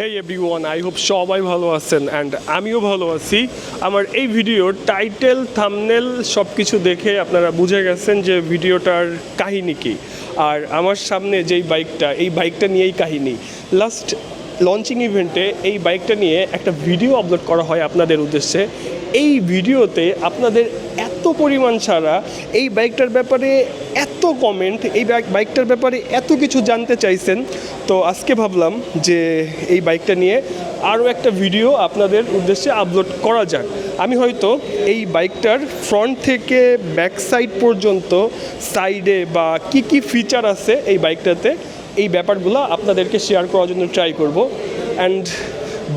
Hey everyone I hope সবাই ভালো আছেন অ্যান্ড আমিও ভালো আছি। আমার এই ভিডিওর টাইটেল থামনেল সব কিছু দেখে আপনারা বুঝে গেছেন যে ভিডিওটার কাহিনী কী। আর আমার সামনে যেই বাইকটা এই বাইকটা নিয়েই কাহিনী। লাস্ট লঞ্চিং ইভেন্টে এই বাইকটা নিয়ে একটা ভিডিও আপলোড করা হয় আপনাদের উদ্দেশ্যে। এই ভিডিওতে আপনাদের এত পরিমাণ ছাড়া এই বাইকটার ব্যাপারে এত কমেন্ট এই বাইকটার ব্যাপারে এত কিছু জানতে চাইছেন। তো আজকে ভাবলাম যে এই বাইকটা নিয়ে আরও একটা ভিডিও আপনাদের উদ্দেশ্যে আপলোড করা যাক। আমি হয়তো এই বাইকটার ফ্রন্ট থেকে ব্যাক সাইড পর্যন্ত সাইডে বা কি কি ফিচার আছে এই বাইকটাতে এই ব্যাপারগুলো আপনাদেরকে শেয়ার করার জন্য ট্রাই করব। অ্যান্ড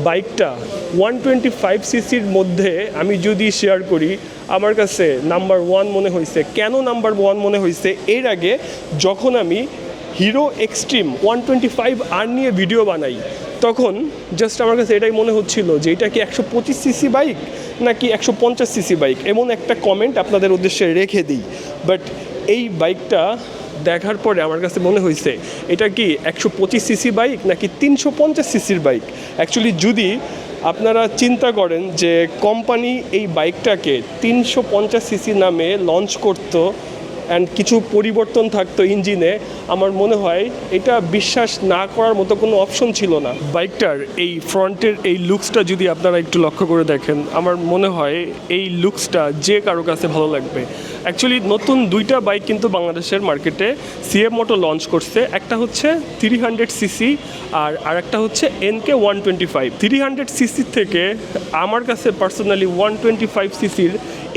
বাইকটা ওয়ান টোয়েন্টি ফাইভ সিসির মধ্যে আমি যদি শেয়ার করি, আমার কাছে নাম্বার ওয়ান মনে হয়েছে কেন নাম্বার ওয়ান মনে হয়েছে এর আগে যখন আমি Hero Xtreme one twenty five R নিয়ে ভিডিও বানাই, তখন জাস্ট আমার কাছে এটাই মনে হচ্ছিল যে এটা কি একশো পঁচিশ সিসি বাইক নাকি একশো পঞ্চাশ সিসি বাইক এমন একটা কমেন্ট আপনাদের উদ্দেশ্যে রেখে দিই। বাট এই বাইকটা দেখার পরে আমার কাছে মনে হয়েছে, এটা কি একশো পঁচিশ সিসি বাইক নাকি তিনশো পঞ্চাশ সিসির বাইক? অ্যাকচুয়ালি যদি আপনারা চিন্তা করেন যে কোম্পানি এই বাইকটাকে তিনশো পঞ্চাশ সিসি নামে লঞ্চ করতো অ্যান্ড কিছু পরিবর্তন থাকতো ইঞ্জিনে, আমার মনে হয় এটা বিশ্বাস না করার মতো কোনো অপশন ছিল না। বাইকটার এই ফ্রন্টের এই লুকসটা যদি আপনারা একটু লক্ষ্য করে দেখেন, আমার মনে হয় এই লুকসটা যে কারও কাছে ভালো লাগবে। অ্যাকচুয়ালি নতুন দুইটা বাইক কিন্তু বাংলাদেশের মার্কেটে সিএম মোটো লঞ্চ করছে। একটা হচ্ছে থ্রি হান্ড্রেড সিসি আর আরেকটা হচ্ছে NK one twenty five three hundred সিসির থেকে আমার কাছে পার্সোনালি ওয়ান টোয়েন্টি ফাইভ সিসির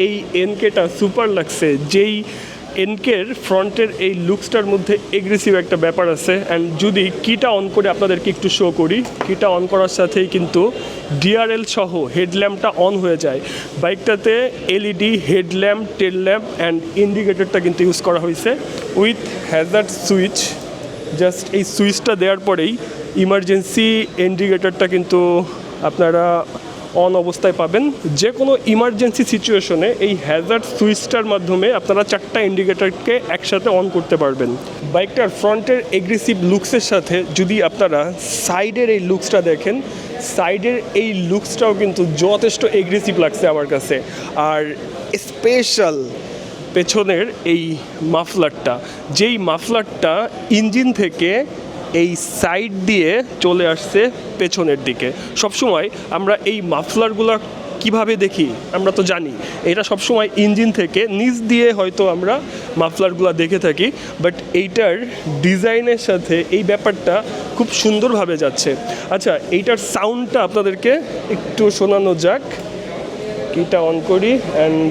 এই এনকেটা সুপার লাগছে যেই এনকের ফ্রন্টের এই লুকসটার মধ্যে এগ্রেসিভ একটা ব্যাপার আছে। অ্যান্ড যদি কিটা অন করে আপনাদেরকে একটু শো করি কিটা অন করার সাথেই কিন্তু ডিআরএল সহ হেডল্যাম্পটা অন হয়ে যায়। বাইকটাতে LED headlamp tail lamp and ইন্ডিকেটরটা কিন্তু ইউজ করা হয়েছে। উইথ হ্যাজার্ড সুইচ জাস্ট এই সুইচটা দেওয়ার পরেই ইমার্জেন্সি ইন্ডিকেটরটা কিন্তু আপনারা অন অবস্থায় পাবেন। যে কোনো ইমার্জেন্সি সিচুয়েশনে এই হ্যাজার্ড সুইচটার মাধ্যমে আপনারা চারটা ইন্ডিকেটরকে একসাথে অন করতে পারবেন। বাইকটার ফ্রন্টের এগ্রেসিভ লুকসের সাথে যদি আপনারা সাইডের এই লুকসটা দেখেন সাইডের এই লুকসটাও কিন্তু যথেষ্ট এগ্রেসিভ লাগছে আমার কাছে। আর স্পেশাল পেছনের এই মাফলারটা যেই মাফলারটা ইঞ্জিন থেকে এই সাইড দিয়ে চলে আসছে পেছনের দিকে। সবসময় আমরা এই মাফলারগুলো কীভাবে দেখি, আমরা তো জানি। এটা সবসময় ইঞ্জিন থেকে, নিচ দিয়ে হয়তো আমরা মাফলারগুলো দেখে থাকি বাট এইটার ডিজাইনের সাথে এই ব্যাপারটা খুব সুন্দরভাবে যাচ্ছে। আচ্ছা এইটার সাউন্ডটা আপনাদেরকে একটু শোনানো যাক। কিটা অন করি and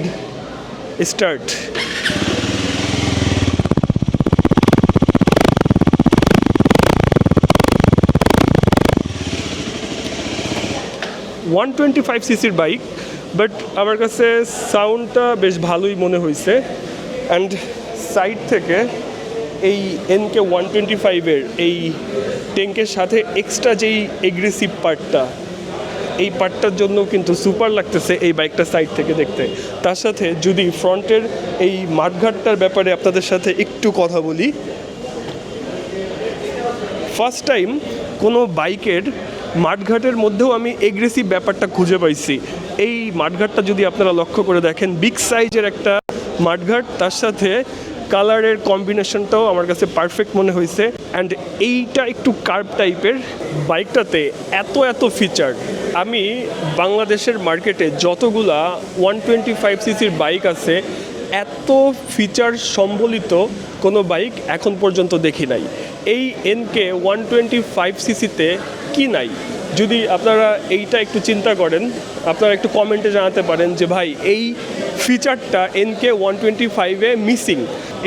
start one twenty five সিসির বাইক বাট আমার কাছে সাউন্ডটা বেশ ভালোই মনে হয়েছে। অ্যান্ড সাইড থেকে এই এনকে ওয়ান টোয়েন্টি ফাইভের এই ট্যাঙ্কের সাথে এক্সট্রা যেই এগ্রেসিভ পার্টটা এই পার্টটার জন্য কিন্তু সুপার লাগতেছে এই বাইকটা সাইড থেকে দেখতে। তার সাথে যদি ফ্রন্টের এই মাঠঘাটটার ব্যাপারে আপনাদের সাথে একটু কথা বলি ফার্স্ট টাইম কোনো বাইকের মাঠঘাটের মধ্যেও আমি এগ্রেসিভ ব্যাপারটা খুঁজে পাইছি। এই মাঠঘাটটা যদি আপনারা লক্ষ্য করে দেখেন বিগ সাইজের একটা মাঠঘাট, তার সাথে কালারের কম্বিনেশনটাও আমার কাছে পারফেক্ট মনে হয়েছে অ্যান্ড এইটা একটু কার্ভ টাইপের বাইকটাতে এত এত ফিচার আমি বাংলাদেশের মার্কেটে যতগুলা ওয়ান টোয়েন্টি ফাইভ সিসির বাইক আছে, এত ফিচার সম্বলিত কোনো বাইক এখন পর্যন্ত দেখি নাই। এই এনকে ওয়ান টোয়েন্টি ফাইভ সিসিতে কি নাই? যদি আপনারা এইটা একটু চিন্তা করেন, আপনারা একটু কমেন্টে জানাতে পারেন যে ভাই, এই ফিচারটা এনকে ওয়ান টোয়েন্টি ফাইভে মিসিং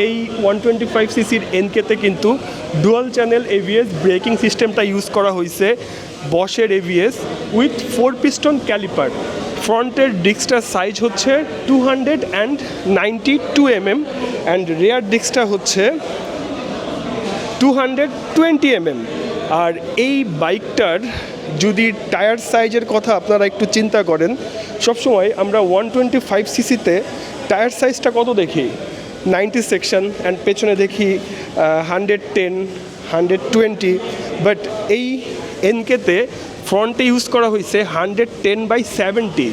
এই ওয়ান টোয়েন্টি ফাইভ সিসির এনকেতে কিন্তু ডুয়াল চ্যানেল এভিএস ব্রেকিং সিস্টেমটা ইউজ করা হয়েছে বসের ABS with four piston caliper ফ্রন্টের ডিস্কটার সাইজ হচ্ছে two hundred and ninety two M M and rear ডিস্কটা হচ্ছে টু হান্ড্রেড টোয়েন্টি এমএম আর এই বাইকটার যদি টায়ার সাইজের কথা আপনারা একটু চিন্তা করেন, সবসময় আমরা ওয়ান টোয়েন্টি ফাইভ সিসিতে টায়ার সাইজটা কত দেখি? নাইনটি সেকশন অ্যান্ড পেছনে দেখি hundred ten, hundred twenty but এই এনকেতে ফ্রন্টে ইউজ করা হয়েছে হান্ড্রেড টেন বাই সেভেন্টি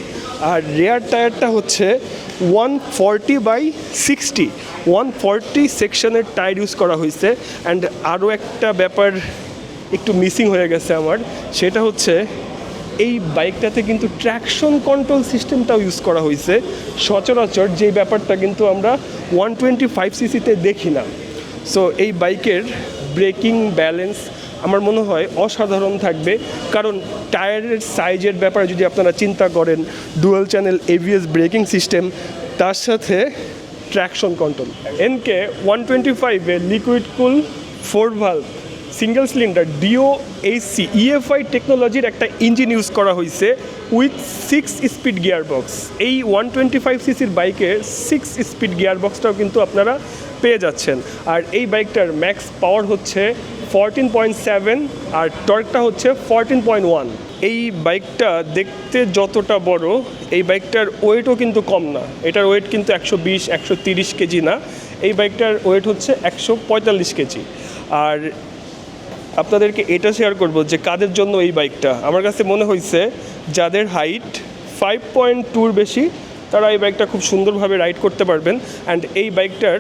আর রেয়ার টায়ারটা হচ্ছে one forty by sixty. One forty সেকশনের টায়ার ইউজ করা হয়েছে অ্যান্ড আরও একটা ব্যাপার একটু মিসিং হয়ে গেছে আমার। সেটা হচ্ছে, এই বাইকটাতে কিন্তু ট্র্যাকশন কন্ট্রোল সিস্টেমটাও ইউজ করা হয়েছে সচরাচর যে ব্যাপারটা কিন্তু আমরা ওয়ান টোয়েন্টি ফাইভ সিসিতে দেখি না। সো এই বাইকের ব্রেকিং ব্যালেন্স আমার মনে হয় অসাধারণ থাকবে। কারণ টায়ারের সাইজের ব্যাপারে যদি আপনারা চিন্তা করেন dual channel ABS braking system তার সাথে traction control NK one twenty ফাইভে liquid cool four valve single cylinder DOHC EFI টেকনোলজির একটা ইঞ্জিন ইউজ করা হয়েছে with six speed gear box এই ওয়ান টোয়েন্টি ফাইভ সিসির বাইকে সিক্স স্পিড গিয়ার বক্সটাও কিন্তু আপনারা পেয়ে যাচ্ছেন। আর এই বাইকটার ম্যাক্স পাওয়ার হচ্ছে ফরটিন পয়েন্ট সেভেন আর টর্কটা হচ্ছে ফরটিন পয়েন্ট ওয়ান এই বাইকটা দেখতে যতটা বড়, এই বাইকটার ওয়েটও কিন্তু কম না। এটার ওয়েট কিন্তু একশো বিশ, একশো তিরিশ কেজি না। এই বাইকটার ওয়েট হচ্ছে একশো পঁয়তাল্লিশ কেজি। আর আপনাদেরকে এটা শেয়ার করব যে কাদের জন্য এই বাইকটা আমার কাছে মনে হয়েছে যাদের হাইট ফাইভ পয়েন্ট টুর বেশি, তারা এই বাইকটা খুব সুন্দরভাবে রাইড করতে পারবেন। অ্যান্ড এই বাইকটার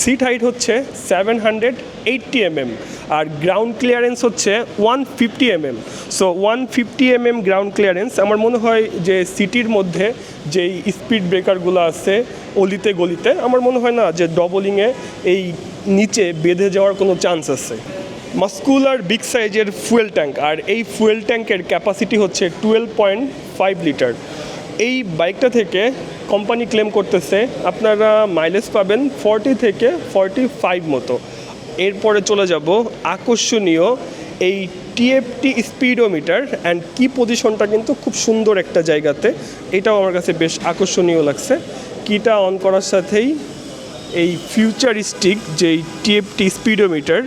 সিট হাইট হচ্ছে সেভেন হান্ড্রেড এইট্টি এমএম আর গ্রাউন্ড ক্লিয়ারেন্স হচ্ছে one fifty MM so one fifty MM ground clearance আমার মনে হয় যে সিটির মধ্যে যেই স্পিড ব্রেকারগুলো আছে অলিতে গলিতে আমার মনে হয় না যে ডবলিংয়ে এই নিচে বেঁধে যাওয়ার কোনো চান্স আছে। মাস্কুলার বিগ সাইজের ফুয়েল ট্যাঙ্ক, আর এই ফুয়েল ট্যাঙ্কের ক্যাপাসিটি হচ্ছে টুয়েলভ পয়েন্ট ফাইভ লিটার। এই বাইকটা থেকে কোম্পানি ক্লেম করতেছে, আপনারা মাইলেজ পাবেন ফর্টি থেকে ফর্টি ফাইভ মতো। এরপরে চলে যাব আকর্ষণীয় এই টিএফটি স্পিডোমিটার অ্যান্ড কি পজিশনটা কিন্তু খুব সুন্দর একটা জায়গাতে, এটাও আমার কাছে বেশ আকর্ষণীয় লাগছে। কিটা অন করার সাথেই এই ফিউচারিস্টিক যেই টিএফটি স্পিডোমিটার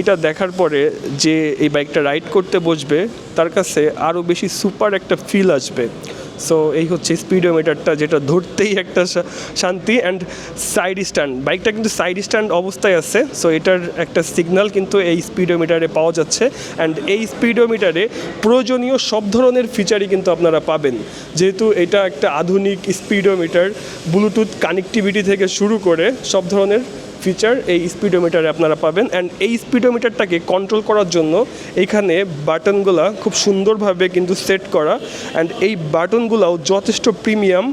এটা দেখার পরে যে এই বাইকটা রাইড করতে বসবে, তার কাছে আরও বেশি সুপার একটা ফিল আসবে। সো এই হচ্ছে স্পিডোমিটারটা যেটা ধরতেই একটা শান্তি অ্যান্ড সাইড স্ট্যান্ড বাইকটা কিন্তু সাইড স্ট্যান্ড অবস্থায় আছে সো এটার একটা সিগন্যাল কিন্তু এই স্পিডোমিটারে পাওয়া যাচ্ছে। অ্যান্ড এই স্পিডোমিটারে প্রয়োজনীয় সব ধরনের ফিচারই কিন্তু আপনারা পাবেন। যেহেতু এটা একটা আধুনিক স্পিডোমিটার ব্লুটুথ কানেক্টিভিটি থেকে শুরু করে সব ধরনের ফিচার এই স্পিডোমিটারে আপনারা পাবেন অ্যান্ড এই স্পিডোমিটারটাকে কন্ট্রোল করার জন্য এইখানে বাটনগুলা খুব সুন্দরভাবে কিন্তু সেট করা অ্যান্ড এই বাটনগুলাও যথেষ্ট প্রিমিয়াম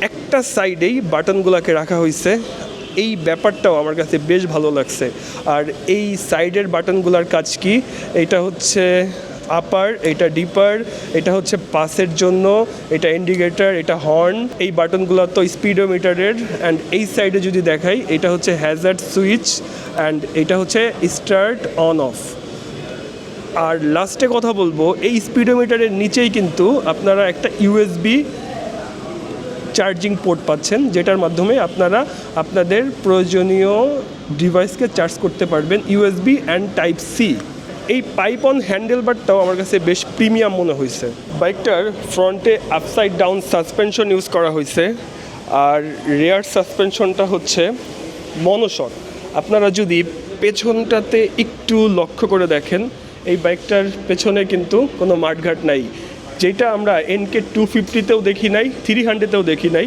একটা সাইডেই বাটনগুলাকে রাখা হয়েছে এই ব্যাপারটাও আমার কাছে বেশ ভালো লাগছে। আর এই সাইডের বাটনগুলার কাজ কি? এটা হচ্ছে আপার এটা ডিপার এটা হচ্ছে পাসের জন্য, এটা ইন্ডিকেটার এটা হর্ন এই বাটনগুলো তো স্পিডোমিটারের অ্যান্ড এই সাইডে যদি দেখাই, এটা হচ্ছে হ্যাজার্ড সুইচ অ্যান্ড এটা হচ্ছে স্টার্ট অন অফ আর লাস্টে কথা বলব, এই স্পিডোমিটারের নিচেই কিন্তু আপনারা একটা ইউএসবি চার্জিং পোর্ট পাচ্ছেন, যেটার মাধ্যমে আপনারা আপনাদের প্রয়োজনীয় ডিভাইসকে চার্জ করতে পারবেন ইউএসবি অ্যান্ড টাইপ সি এই পাইপ অন হ্যান্ডেলবারটাও আমার কাছে বেশ প্রিমিয়াম মনে হয়েছে। বাইকটার ফ্রন্টে আপসাইড ডাউন সাসপেনশন ইউজ করা হয়েছে। আর রেয়ার সাসপেনশনটা হচ্ছে মনোশক আপনারা যদি পেছনটাতে একটু লক্ষ্য করে দেখেন, এই বাইকটার পেছনে কিন্তু কোনো মাঠঘাট নাই। যেটা আমরা এনকে টু ফিফটিতেও দেখি নাই থ্রি হান্ড্রেডেও দেখি নাই।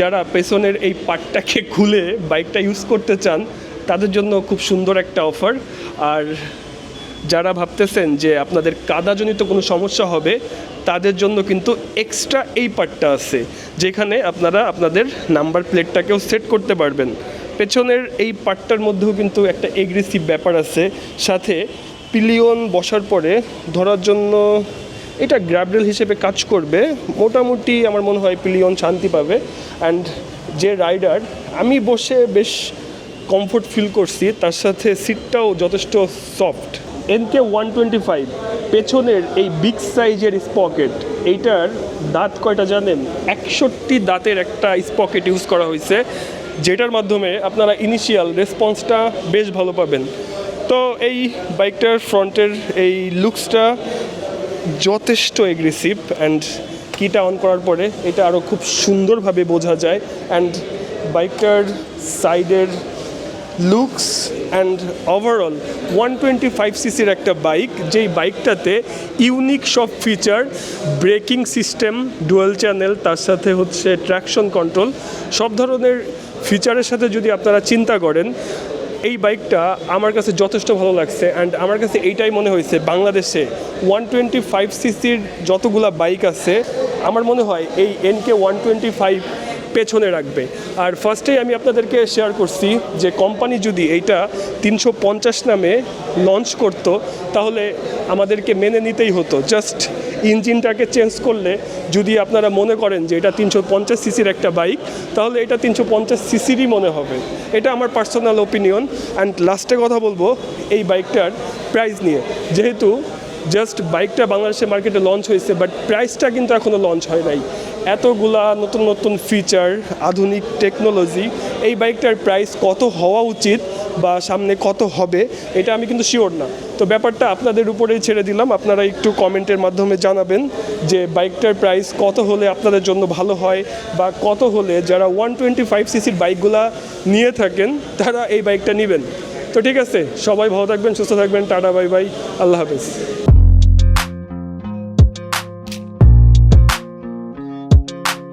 যারা পেছনের এই পার্টটাকে খুলে বাইকটা ইউজ করতে চান, তাদের জন্য খুব সুন্দর একটা অফার আর যারা ভাবতেছেন যে আপনাদের কাদাজনিত কোনো সমস্যা হবে, তাদের জন্য কিন্তু এক্সট্রা এই পার্টটা আছে, যেখানে আপনারা আপনাদের নাম্বার প্লেটটাকেও সেট করতে পারবেন। পেছনের এই পার্টটার মধ্যেও কিন্তু একটা এগ্রেসিভ ব্যাপার আছে, সাথে পিলিয়ন বসার পরে ধরার জন্য এটা গ্র্যাবরেল হিসেবে কাজ করবে, মোটামুটি আমার মনে হয় পিলিয়ন শান্তি পাবে অ্যান্ড যে রাইডার আমি বসে বেশ কমফোর্ট ফিল করছি, তার সাথে সিটটাও যথেষ্ট soft NK one twenty five, পেছনের এই বিগ সাইজের স্পকেট, এইটার দাঁত কয়টা জানেন? একষট্টি দাঁতের একটা স্পকেট ইউজ করা হয়েছে, যেটার মাধ্যমে আপনারা ইনিশিয়াল রেসপন্সটা বেশ ভালো পাবেন। তো এই বাইকটার ফ্রন্টের এই লুকসটা যথেষ্ট এগ্রেসিভ অ্যান্ড কিটা অন করার পরে এটা আরও খুব সুন্দরভাবে বোঝা যায়। অ্যান্ড বাইকটার সাইডের looks and overall one twenty five সিসির একটা বাইক যেই বাইকটাতে ইউনিক সব feature braking system dual channel তার সাথে হচ্ছে ট্র্যাকশন কন্ট্রোল সব ধরনের ফিচারের সাথে যদি আপনারা চিন্তা করেন, এই বাইকটা আমার কাছে যথেষ্ট ভালো লাগছে অ্যান্ড আমার কাছে এইটাই মনে হয়েছে, বাংলাদেশে ওয়ান টোয়েন্টি ফাইভ সিসির যতগুলা বাইক আছে, আমার মনে হয় এই এনকে ওয়ান টোয়েন্টি ফাইভ পেছনে রাখবে। আর ফার্স্টেই আমি আপনাদেরকে শেয়ার করছি যে কোম্পানি যদি এইটা তিনশো পঞ্চাশ নামে লঞ্চ করতো, তাহলে আমাদেরকে মেনে নিতেই হতো। জাস্ট ইঞ্জিনটাকে চেঞ্জ করলে যদি আপনারা মনে করেন যে এটা তিনশো পঞ্চাশ সিসির একটা বাইক তাহলে এটা তিনশো পঞ্চাশ সিসিরই মনে হবে। এটা আমার পার্সোনাল ওপিনিয়ন অ্যান্ড লাস্টে কথা বলব এই বাইকটার প্রাইস নিয়ে। যেহেতু জাস্ট বাইকটা বাংলাদেশের মার্কেটে লঞ্চ হয়েছে বাট প্রাইসটা কিন্তু এখনও লঞ্চ হয় নাই। এতগুলা নতুন নতুন ফিচার আধুনিক টেকনোলজি এই বাইকটার প্রাইস কত হওয়া উচিত বা সামনে কত হবে, এটা আমি কিন্তু শিওর না। তো ব্যাপারটা আপনাদের উপরেই ছেড়ে দিলাম, আপনারা একটু কমেন্টের মাধ্যমে জানাবেন যে বাইকটার প্রাইস কত হলে আপনাদের জন্য ভালো হয় বা কত হলে যারা ওয়ান টোয়েন্টি ফাইভ সিসির বাইকগুলা নিয়ে থাকেন, তারা এই বাইকটা নেবেন। তো ঠিক আছে, সবাই ভালো থাকবেন, সুস্থ থাকবেন, টাটা বাই বাই আল্লাহ হাফেজ।